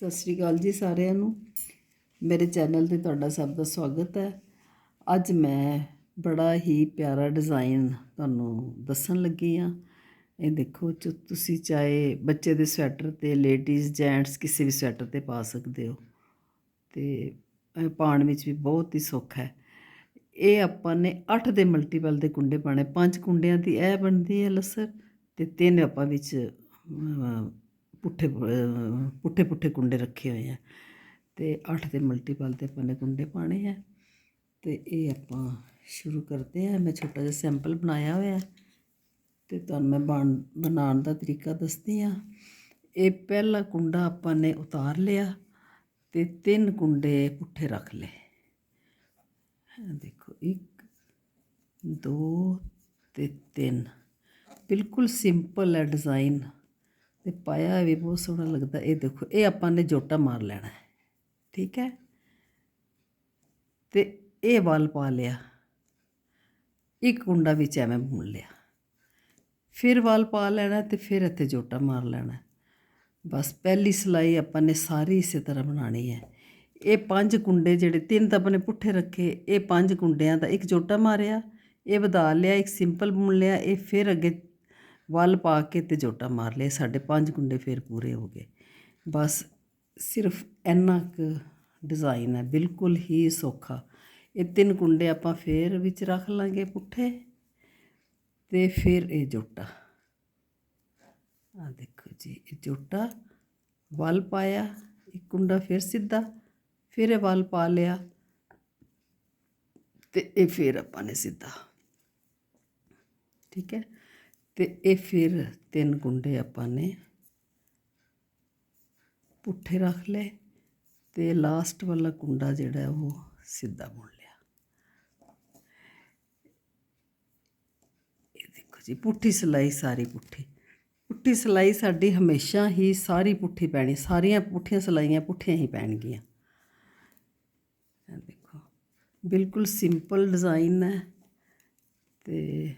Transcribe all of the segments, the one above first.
ਸਤਿ ਸ਼੍ਰੀ ਅਕਾਲ ਜੀ ਸਾਰਿਆਂ ਨੂੰ। ਮੇਰੇ ਚੈਨਲ ਤੇ ਤੁਹਾਡਾ ਸਭ ਦਾ ਸਵਾਗਤ ਹੈ। ਅੱਜ ਮੈਂ ਬੜਾ ਹੀ ਪਿਆਰਾ ਡਿਜ਼ਾਈਨ ਤੁਹਾਨੂੰ ਦੱਸਣ ਲੱਗੀ ਆ ਇਹ ਦੇਖੋ, ਜੋ ਤੁਸੀਂ ਚਾਹੇ ਬੱਚੇ ਦੇ ਸਵੈਟਰ ਤੇ, ਲੇਡੀਜ਼, ਜੈਂਟਸ ਕਿਸੇ ਵੀ ਸਵੈਟਰ ਤੇ ਪਾ ਸਕਦੇ ਹੋ। ਤੇ ਇਹ ਪਾਉਣ ਵਿੱਚ ਵੀ ਬਹੁਤ ਹੀ ਸੌਖਾ ਹੈ। ਇਹ ਆਪਾਂ ਨੇ 8 ਦੇ ਮਲਟੀਪਲ ਦੇ ਕੁੰਡੇ ਪਾਣੇ ਪੰਜ ਕੁੰਡਿਆਂ ਦੀ ਇਹ ਬਣਦੀ ਹੈ ਲਸਰ ਤੇ ਤਿੰਨ ਆਪਾਂ ਵਿੱਚ ਪੁੱਠੇ ਪੁੱਠੇ ਪੁੱਠੇ ਕੁੰਡੇ ਰੱਖੇ ਹੋਏ ਆ। ਤੇ 8 ਦੇ ਮਲਟੀਪਲ ਤੇ ਆਪਾਂ ਨੇ ਕੁੰਡੇ ਪਾਣੇ ਆ। ਤੇ ਇਹ ਆਪਾਂ ਸ਼ੁਰੂ ਕਰਦੇ ਆ। ਮੈਂ ਛੋਟਾ ਜਿਹਾ ਸੈਂਪਲ ਬਣਾਇਆ ਹੋਇਆ। ਹੈ ਤੇ ਤੁਹਾਨੂੰ ਮੈਂ ਬਣ, ਬਣਾਉਣ ਦਾ ਤਰੀਕਾ ਦੱਸਦੀ ਆ। ਇਹ ਪਹਿਲਾ ਕੁੰਡਾ ਆਪਾਂ ਨੇ ਉਤਾਰ ਲਿਆ ਤੇ ਤਿੰਨ ਕੁੰਡੇ ਪੁੱਠੇ ਰੱਖ ਲਏ। ਦੇਖੋ, ਇੱਕ, ਦੋ ਤੇ ਤਿੰਨ। ਬਿਲਕੁਲ ਸਿੰਪਲ ਹੈ ਡਿਜ਼ਾਈਨ ਤੇ ਪਾਇਆ ਵੀ ਬਹੁਤ ਸੋਹਣਾ ਲੱਗਦਾ। ਇਹ ਦੇਖੋ, ਇਹ ਆਪਾਂ ਨੇ ਜੋਟਾ ਮਾਰ ਲੈਣਾ ਹੈ, ਠੀਕ ਹੈ? ਤੇ ਇਹ ਵਾਲ ਪਾ ਲਿਆ। ਇੱਕ ਕੁੰਡਾ ਵਿੱਚ ਐਵੇਂ ਬੁਣ ਲਿਆ। ਫਿਰ ਵੱਲ ਪਾ ਲੈਣਾ ਤੇ ਫਿਰ ਇੱਥੇ ਜੋਟਾ ਮਾਰ ਲੈਣਾ। ਬਸ ਪਹਿਲੀ ਸਲਾਈ ਆਪਾਂ ਨੇ ਸਾਰੀ ਇਸੇ ਤਰ੍ਹਾਂ ਬਣਾਣੀ ਹੈ। ਇਹ ਪੰਜ ਕੁੰਡੇ ਜਿਹੜੇ, ਤਿੰਨ ਤਾਂ ਆਪਣੇ ਪੁੱਠੇ ਰੱਖੇ। ਇਹ ਪੰਜ ਕੁੰਡਿਆਂ ਦਾ ਇੱਕ ਜੋਟਾ ਮਾਰਿਆ, ਇਹ ਵਧਾ ਲਿਆ, ਇੱਕ ਸਿੰਪਲ ਬੁਣ ਲਿਆ, ਇਹ ਫਿਰ ਅੱਗੇ ਵੱਲ ਪਾ ਕੇ ਤੇ ਜੋਟਾ ਮਾਰ ਲਿਆ ਸਾਡੇ ਪੰਜ ਕੁੰਡੇ ਫਿਰ ਪੂਰੇ ਹੋ ਗਏ। ਬਸ ਸਿਰਫ ਇੰਨਾ ਕੁ ਡਿਜ਼ਾਈਨ ਹੈ, ਬਿਲਕੁਲ ਹੀ ਸੌਖਾ। ਇਹ ਤਿੰਨ ਕੁੰਡੇ ਆਪਾਂ ਫੇਰ ਵਿੱਚ ਰੱਖ ਲਾਂਗੇ ਪੁੱਠੇ ਤੇ ਫਿਰ ਇਹ ਜੋਟਾ। ਆ ਦੇਖੋ ਜੀ, ਇਹ ਜੋਟਾ ਵੱਲ ਪਾਇਆ, ਇੱਕ ਕੁੰਡਾ ਫਿਰ ਸਿੱਧਾ, ਫਿਰ ਇਹ ਵੱਲ ਪਾ ਲਿਆ ਤੇ ਇਹ ਫਿਰ ਆਪਾਂ ਨੇ ਸਿੱਧਾ। ਠੀਕ ਹੈ? ਤੇ ਇਹ ਫਿਰ ਤਿੰਨ ਕੁੰਡੇ ਆਪਾਂ ਨੇ ਪੁੱਠੇ ਰੱਖ ਲਏ ਤੇ ਲਾਸਟ ਵਾਲਾ ਕੁੰਡਾ ਜਿਹੜਾ ਉਹ ਸਿੱਧਾ ਬੁਣ ਲਿਆ। ਇਹ ਦੇਖੋ ਜੀ, ਪੁੱਠੀ ਸਿਲਾਈ ਸਾਰੀ ਪੁੱਠੀ। ਪੁੱਠੀ ਸਿਲਾਈ ਸਾਡੀ ਹਮੇਸ਼ਾ ਹੀ ਸਾਰੀ ਪੁੱਠੀ ਪੈਣੀ, ਸਾਰੀਆਂ ਪੁੱਠੀਆਂ ਸਿਲਾਈਆਂ ਪੁੱਠੀਆਂ ਹੀ ਪੈਣਗੀਆਂ। ਦੇਖੋ, ਬਿਲਕੁਲ ਸਿੰਪਲ ਡਿਜ਼ਾਈਨ ਹੈ ਤੇ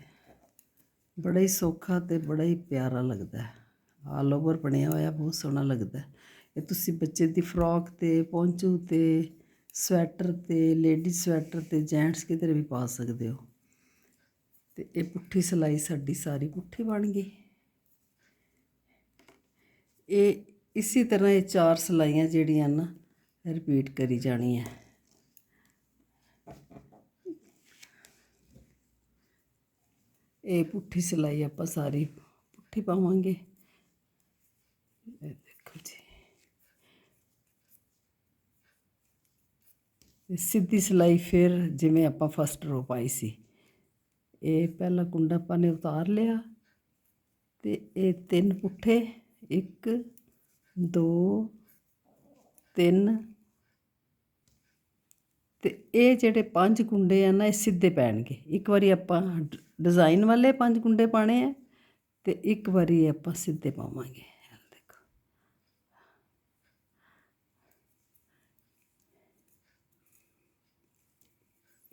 ਬੜਾ ਹੀ ਸੌਖਾ ਤੇ ਬੜਾ ਹੀ ਪਿਆਰਾ ਲੱਗਦਾ ਹੈ। ਆਲ ਓਵਰ ਬਣਿਆ ਹੋਇਆ, ਬਹੁਤ ਸੋਹਣਾ ਲੱਗਦਾ ਇਹ ਤੁਸੀਂ ਬੱਚੇ ਦੀ ਫਰੋਕ ਤੇ, ਪੌਂਚੂ ਤੇ ਸਵੈਟਰ ਤੇ ਲੇਡੀ ਸਵੈਟਰ ਤੇ ਜੈਂਟਸ ਕਿਧਰੇ ਵੀ ਪਾ ਸਕਦੇ ਹੋ। ਤੇ ਇਹ ਪੁੱਠੀ ਸਿਲਾਈ ਸਾਡੀ ਸਾਰੀ ਪੁੱਠੀ ਬਣ ਗਈ। ਇਹ ਇਸੇ ਤਰ੍ਹਾਂ ਇਹ ਚਾਰ ਸਿਲਾਈਆਂ ਜਿਹੜੀਆਂ ਨਾ ਰਿਪੀਟ ਕਰੀ ਜਾਣੀ ਹੈ ਇਹ ਪੁੱਠੀ ਸਿਲਾਈ ਆਪਾਂ ਸਾਰੀ ਪੁੱਠੀ ਪਾਵਾਂਗੇ। ਦੇਖੋ ਜੀ। ਸਿੱਧੀ ਸਿਲਾਈ ਫਿਰ ਜਿਵੇਂ ਆਪਾਂ ਫਸਟ ਰੋ ਪਾਈ ਸੀ। ਇਹ ਪਹਿਲਾ ਕੁੰਡਾ ਆਪਾਂ ਨੇ ਉਤਾਰ ਲਿਆ ਤੇ ਇਹ ਤਿੰਨ ਪੁੱਠੇ, ਇੱਕ, ਦੋ, ਤਿੰਨ ਤੇ ਇਹ ਜਿਹੜੇ ਪੰਜ ਕੁੰਡੇ ਆ ਨਾ, ਇਹ ਸਿੱਧੇ ਪੈਣਗੇ। ਇੱਕ ਵਾਰੀ ਆਪਾਂ ਡਿਜ਼ਾਈਨ ਵਾਲੇ ਪੰਜ ਕੁੰਡੇ ਪਾਣੇ ਆ ਤੇ ਇੱਕ ਵਾਰੀ ਆਪਾਂ ਸਿੱਧੇ ਪਾਵਾਂਗੇ। ਦੇਖੋ।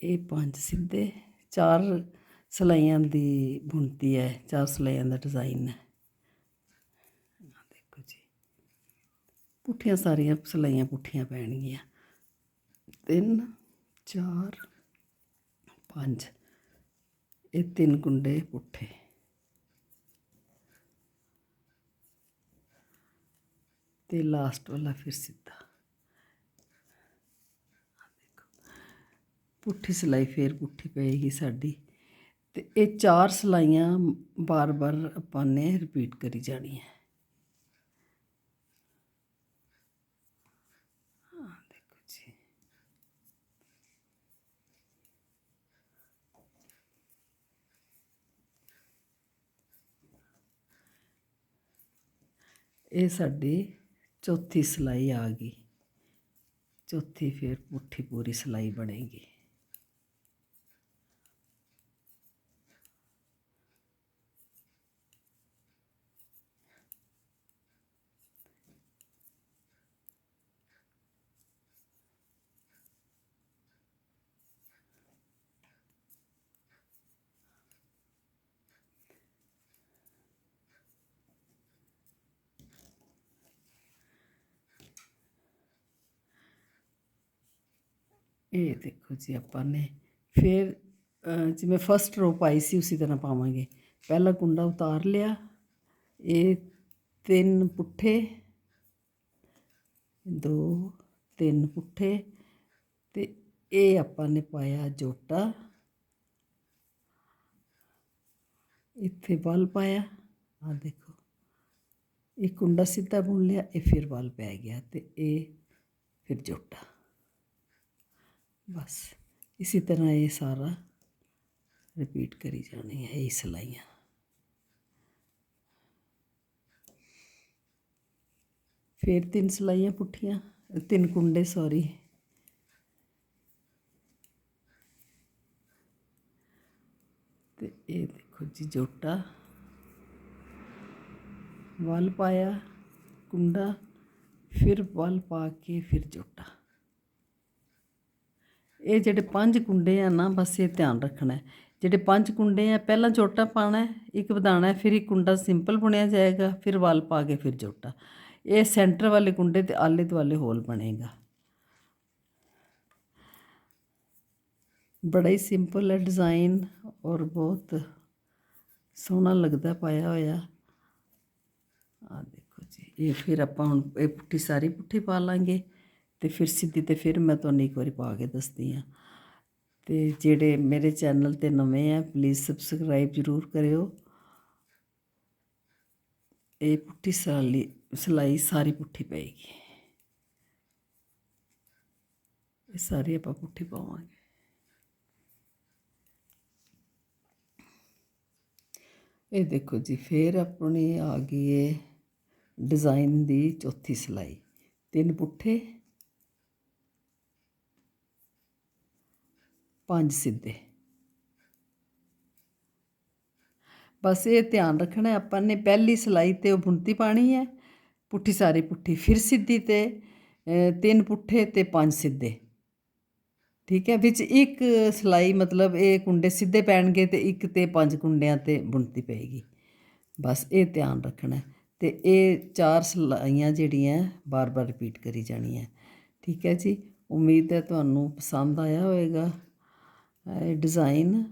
ਇਹ ਪੰਜ ਸਿੱਧੇ, ਚਾਰ ਸਲਾਈਆਂ ਦੀ ਬੁਣਤੀ ਹੈ, ਚਾਰ ਸਲਾਈਆਂ ਦਾ ਡਿਜ਼ਾਈਨ ਹੈ। ਦੇਖੋ ਜੀ। ਪੁੱਠੀਆਂ ਸਾਰੀਆਂ ਸਲਾਈਆਂ ਪੁੱਠੀਆਂ ਪੈਣਗੀਆਂ। ਤਿੰਨ, ਚਾਰ, ਪੰਜ। ਇਹ ਤਿੰਨ ਕੁੰਡੇ ਪੁੱਠੇ। ਤੇ ਲਾਸਟ ਵਾਲਾ ਫਿਰ ਸਿੱਧਾ। ਪੁੱਠੀ ਸਿਲਾਈ ਫੇਰ ਪੁੱਠੀ ਪਏਗੀ ਸਾਡੀ। ਤੇ ਇਹ ਚਾਰ ਸਿਲਾਈਆਂ ਬਾਰ-ਬਾਰ ਆਪਾਂ ਨੇ ਰਿਪੀਟ ਕਰੀ ਜਾਣੀ ਹੈ ਇਹ ਸਾਡੀ ਚੌਥੀ ਸਿਲਾਈ ਆ ਗਈ। ਚੌਥੀ ਫਿਰ ਪੁੱਠੀ ਪੂਰੀ ਸਿਲਾਈ ਬਣੇਗੀ। ਇਹ ਦੇਖੋ ਜੀ ਆਪਾਂ ਨੇ ਫਿਰ ਅਹ, ਜਿਵੇਂ ਫਸਟ ਰੋ ਪਾਈ ਸੀ ਉਸੇ ਤਰ੍ਹਾਂ ਪਾਵਾਂਗੇ। ਪਹਿਲਾ ਕੁੰਡਾ ਉਤਾਰ ਲਿਆ। ਇਹ ਤਿੰਨ ਪੁੱਠੇ ਦੋ ਤਿੰਨ ਪੁੱਠੇ ਤੇ ਇਹ ਆਪਾਂ ਨੇ ਪਾਇਆ ਜੋਟਾ। ਇੱਥੇ ਬਲ ਪਾਇਆ। ਆ ਦੇਖੋ ਇਹ ਕੁੰਡਾ ਸਿੱਧਾ ਬੁਣ ਲਿਆ ਇਹ ਫਿਰ ਬਲ ਪੈ ਗਿਆ ਤੇ ਇਹ ਫਿਰ ਜੋਟਾ। ਬਸ ਇਸੇ ਤਰ੍ਹਾਂ ਇਹ ਸਾਰਾ ਰਿਪੀਟ ਕਰੀ ਜਾਣੀ ਹੈ ਇਹ ਸਲਾਈਆਂ ਫਿਰ ਤਿੰਨ ਸਲਾਈਆਂ ਪੁੱਠੀਆਂ ਤਿੰਨ ਕੁੰਡੇ ਸੌਰੀ ਤੇ ਇਹ ਦੇਖੋ ਜੀ ਜੋਟਾ ਵਲ ਪਾਇਆ ਕੁੰਡਾ ਫਿਰ ਵਲ ਪਾ ਕੇ ਫਿਰ ਜੋਟਾ ਇਹ ਜਿਹੜੇ ਪੰਜ ਕੁੰਡੇ ਆ ਨਾ, ਬਸ ਇਹ ਧਿਆਨ ਰੱਖਣਾ ਹੈ। ਜਿਹੜੇ ਪੰਜ ਕੁੰਡੇ ਆ, ਪਹਿਲਾਂ ਜੋਟਾ ਪਾਣਾ ਇੱਕ ਵਧਾਣਾ ਫਿਰ ਇੱਕ ਕੁੰਡਾ ਸਿੰਪਲ ਬੁਣਿਆ ਜਾਏਗਾ, ਫਿਰ ਵਲ ਪਾ ਕੇ ਫਿਰ ਜੋਟਾ ਇਹ ਸੈਂਟਰ ਵਾਲੇ ਕੁੰਡੇ ਤੇ ਆਲੇ ਦੁਆਲੇ ਹੋਲ ਬਣੇਗਾ। ਬੜਾ ਹੀ ਸਿੰਪਲ ਹੈ ਡਿਜ਼ਾਈਨ ਔਰ ਬਹੁਤ ਸੋਹਣਾ ਲੱਗਦਾ ਪਾਇਆ ਹੋਇਆ। ਆ ਦੇਖੋ ਜੀ, ਇਹ ਫਿਰ ਆਪਾਂ ਹੁਣ ਇਹ ਪੁੱਠੀ ਸਾਰੀ ਪੁੱਠੀ ਪਾ ਲਾਂਗੇ। ਤੇ ਫਿਰ ਸਿੱਧੀ ਤੇ ਫਿਰ ਮੈਂ ਤੁਹਾਨੂੰ ਇੱਕ ਵਾਰੀ ਪਾ ਕੇ ਦੱਸਦੀ ਆ ਤੇ ਜਿਹੜੇ ਮੇਰੇ ਚੈਨਲ ਤੇ ਨਵੇਂ ਆ ਪਲੀਜ਼ ਸਬਸਕ੍ਰਾਈਬ ਜ਼ਰੂਰ ਕਰਿਓ। ਇਹ ਪੁੱਠੀ ਸਲਾਈ ਸਲਾਈ ਸਾਰੀ ਪੁੱਠੀ ਪਏਗੀ। ਇਹ ਸਾਰੀ ਆਪਾਂ ਪੁੱਠੀ ਪਾਵਾਂਗੇ। ਇਹ ਦੇਖੋ ਜੀ, ਫਿਰ ਆਪਣੀ ਆ ਗਈ ਹੈ ਡਿਜ਼ਾਈਨ ਦੀ ਚੌਥੀ ਸਲਾਈ। ਤਿੰਨ ਪੁੱਠੇ ਪੰਜ ਸਿੱਧੇ। ਬਸ ਇਹ ਧਿਆਨ ਰੱਖਣਾ ਆਪਾਂ ਨੇ ਪਹਿਲੀ ਸਲਾਈ ਤੇ ਉਹ ਬੁਣਤੀ ਪਾਣੀ ਹੈ, ਪੁੱਠੀ ਸਾਰੀ ਪੁੱਠੀ, ਫਿਰ ਸਿੱਧੀ ਤੇ ਤਿੰਨ ਪੁੱਠੇ ਤੇ ਪੰਜ ਸਿੱਧੇ। ਠੀਕ ਹੈ, ਵਿੱਚ ਇੱਕ ਸਲਾਈ ਮਤਲਬ ਇਹ ਕੁੰਡੇ ਸਿੱਧੇ ਪੈਣਗੇ ਤੇ ਇੱਕ ਤੇ ਪੰਜ ਕੁੰਡਿਆਂ ਤੇ ਬੁਣਤੀ ਪਏਗੀ। ਬਸ ਇਹ ਧਿਆਨ ਰੱਖਣਾ ਹੈ ਤੇ ਇਹ ਚਾਰ ਸਲਾਈਆਂ ਜਿਹੜੀਆਂ ਬਾਰ-ਬਾਰ ਰਿਪੀਟ ਕਰੀ ਜਾਣੀਆਂ। ਠੀਕ ਹੈ ਜੀ, ਉਮੀਦ ਹੈ ਤੁਹਾਨੂੰ ਪਸੰਦ ਆਇਆ ਹੋਵੇਗਾ। ਇਹ ਡਿਜ਼ਾਈਨ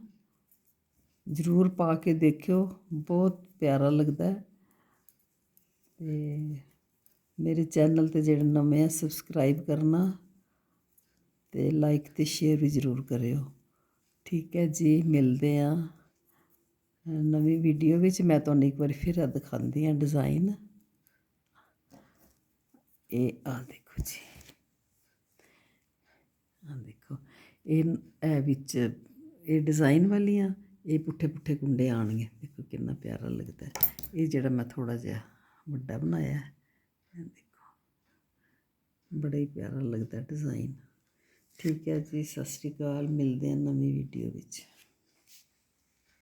ਜ਼ਰੂਰ ਪਾ ਕੇ ਦੇਖਿਓ, ਬਹੁਤ ਪਿਆਰਾ ਲੱਗਦਾ ਅਤੇ ਮੇਰੇ ਚੈਨਲ ਤੇ ਜਿਹੜੇ ਨਵੇਂ ਆ ਸਬਸਕ੍ਰਾਈਬ ਕਰਨਾ ਅਤੇ ਲਾਈਕ ਅਤੇ ਸ਼ੇਅਰ ਵੀ ਜ਼ਰੂਰ ਕਰਿਓ। ਠੀਕ ਹੈ ਜੀ, ਮਿਲਦੇ ਆ ਨਵੀਂ ਵੀਡੀਓ ਵਿੱਚ ਮੈਂ ਤੁਹਾਨੂੰ ਇੱਕ ਵਾਰ ਫਿਰ ਦਿਖਾਉਂਦੀ ਹਾਂ ਡਿਜ਼ਾਈਨ ਇਹ ਆ ਦੇਖੋ ਜੀ। ਆ ਦੇਖੋ। ਇਹ ਇਹ ਵਿੱਚ, ਇਹ ਡਿਜ਼ਾਈਨ ਵਾਲੀਆਂ, ਇਹ ਪੁੱਠੇ ਪੁੱਠੇ ਕੁੰਡੇ ਆਣਗੇ ਦੇਖੋ ਕਿੰਨਾ ਪਿਆਰਾ ਲੱਗਦਾ ਇਹ ਜਿਹੜਾ ਮੈਂ ਥੋੜਾ ਜਿਹਾ ਵੱਡਾ ਬਣਾਇਆ ਹੈ ਦੇਖੋ। ਬੜਾ ਹੀ ਪਿਆਰਾ ਲੱਗਦਾ ਡਿਜ਼ਾਈਨ ਠੀਕ ਹੈ ਜੀ, ਸਤਿ ਸ਼੍ਰੀ ਅਕਾਲ। ਮਿਲਦੇ ਹਾਂ ਨਵੀਂ ਵੀਡੀਓ ਵਿੱਚ।